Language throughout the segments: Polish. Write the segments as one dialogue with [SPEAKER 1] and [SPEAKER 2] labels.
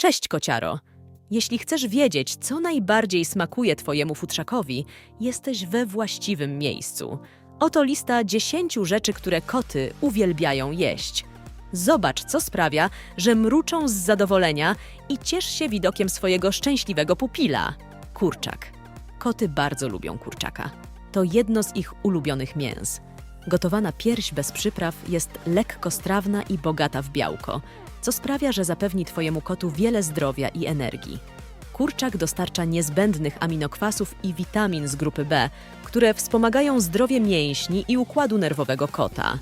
[SPEAKER 1] Cześć, kociaro! Jeśli chcesz wiedzieć, co najbardziej smakuje Twojemu futrzakowi, jesteś we właściwym miejscu. Oto lista 10 rzeczy, które koty uwielbiają jeść. Zobacz, co sprawia, że mruczą z zadowolenia i ciesz się widokiem swojego szczęśliwego pupila. Kurczak. Koty bardzo lubią kurczaka. To jedno z ich ulubionych mięs. Gotowana pierś bez przypraw jest lekko strawna i bogata w białko, co sprawia, że zapewni Twojemu kotu wiele zdrowia i energii. Kurczak dostarcza niezbędnych aminokwasów i witamin z grupy B, które wspomagają zdrowie mięśni i układu nerwowego kota.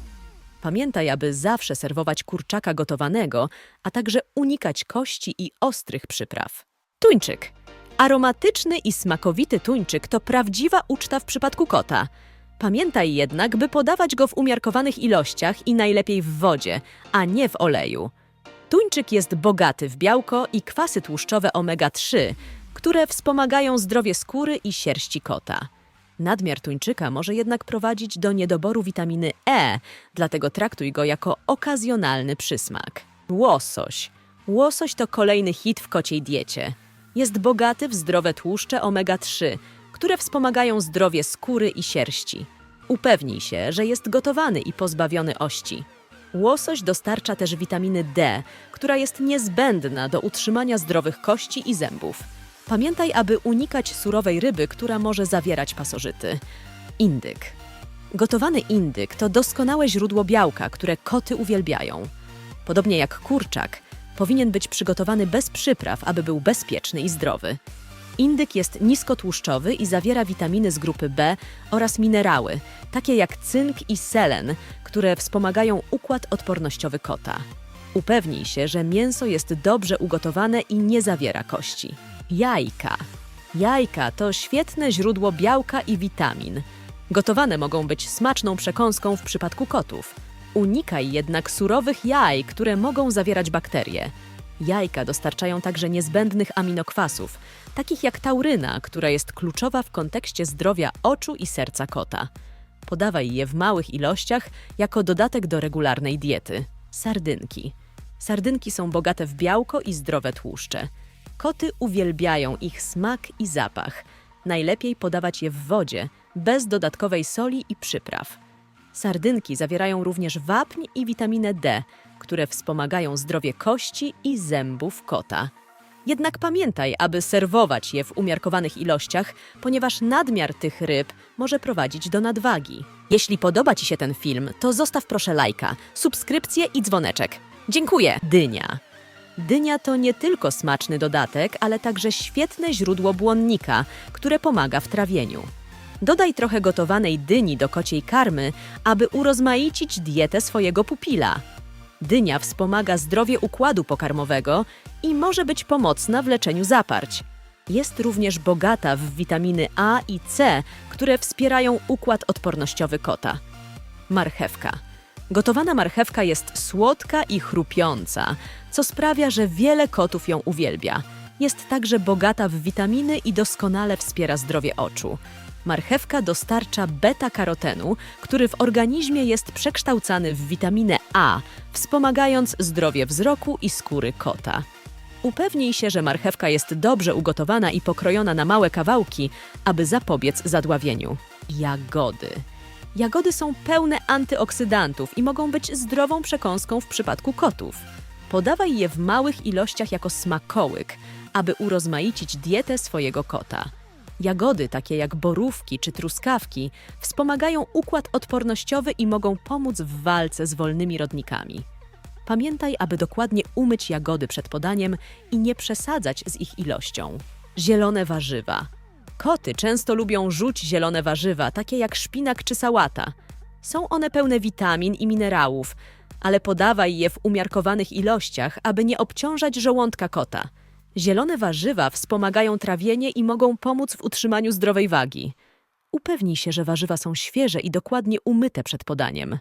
[SPEAKER 1] Pamiętaj, aby zawsze serwować kurczaka gotowanego, a także unikać kości i ostrych przypraw. Tuńczyk. Aromatyczny i smakowity tuńczyk to prawdziwa uczta w przypadku kota. Pamiętaj jednak, by podawać go w umiarkowanych ilościach i najlepiej w wodzie, a nie w oleju. Tuńczyk jest bogaty w białko i kwasy tłuszczowe omega-3, które wspomagają zdrowie skóry i sierści kota. Nadmiar tuńczyka może jednak prowadzić do niedoboru witaminy E, dlatego traktuj go jako okazjonalny przysmak. Łosoś. Łosoś to kolejny hit w kociej diecie. Jest bogaty w zdrowe tłuszcze omega-3, które wspomagają zdrowie skóry i sierści. Upewnij się, że jest gotowany i pozbawiony ości. Łosoś dostarcza też witaminy D, która jest niezbędna do utrzymania zdrowych kości i zębów. Pamiętaj, aby unikać surowej ryby, która może zawierać pasożyty. Indyk. Gotowany indyk to doskonałe źródło białka, które koty uwielbiają. Podobnie jak kurczak, powinien być przygotowany bez przypraw, aby był bezpieczny i zdrowy. Indyk jest niskotłuszczowy i zawiera witaminy z grupy B oraz minerały, takie jak cynk i selen, które wspomagają układ odpornościowy kota. Upewnij się, że mięso jest dobrze ugotowane i nie zawiera kości. Jajka. Jajka to świetne źródło białka i witamin. Gotowane mogą być smaczną przekąską w przypadku kotów. Unikaj jednak surowych jaj, które mogą zawierać bakterie. Jajka dostarczają także niezbędnych aminokwasów, takich jak tauryna, która jest kluczowa w kontekście zdrowia oczu i serca kota. Podawaj je w małych ilościach jako dodatek do regularnej diety. Sardynki. Sardynki są bogate w białko i zdrowe tłuszcze. Koty uwielbiają ich smak i zapach. Najlepiej podawać je w wodzie, bez dodatkowej soli i przypraw. Sardynki zawierają również wapń i witaminę D, które wspomagają zdrowie kości i zębów kota. Jednak pamiętaj, aby serwować je w umiarkowanych ilościach, ponieważ nadmiar tych ryb może prowadzić do nadwagi. Jeśli podoba Ci się ten film, to zostaw proszę lajka, subskrypcję i dzwoneczek. Dziękuję! Dynia. Dynia to nie tylko smaczny dodatek, ale także świetne źródło błonnika, które pomaga w trawieniu. Dodaj trochę gotowanej dyni do kociej karmy, aby urozmaicić dietę swojego pupila. Dynia wspomaga zdrowie układu pokarmowego i może być pomocna w leczeniu zaparć. Jest również bogata w witaminy A i C, które wspierają układ odpornościowy kota. Marchewka. Gotowana marchewka jest słodka i chrupiąca, co sprawia, że wiele kotów ją uwielbia. Jest także bogata w witaminy i doskonale wspiera zdrowie oczu. Marchewka dostarcza beta-karotenu, który w organizmie jest przekształcany w witaminę A, wspomagając zdrowie wzroku i skóry kota. Upewnij się, że marchewka jest dobrze ugotowana i pokrojona na małe kawałki, aby zapobiec zadławieniu. Jagody. Jagody są pełne antyoksydantów i mogą być zdrową przekąską w przypadku kotów. Podawaj je w małych ilościach jako smakołyk, aby urozmaicić dietę swojego kota. Jagody, takie jak borówki czy truskawki, wspomagają układ odpornościowy i mogą pomóc w walce z wolnymi rodnikami. Pamiętaj, aby dokładnie umyć jagody przed podaniem i nie przesadzać z ich ilością. Zielone warzywa. Koty często lubią rzuć zielone warzywa, takie jak szpinak czy sałata. Są one pełne witamin i minerałów, ale podawaj je w umiarkowanych ilościach, aby nie obciążać żołądka kota. Zielone warzywa wspomagają trawienie i mogą pomóc w utrzymaniu zdrowej wagi. Upewnij się, że warzywa są świeże i dokładnie umyte przed podaniem.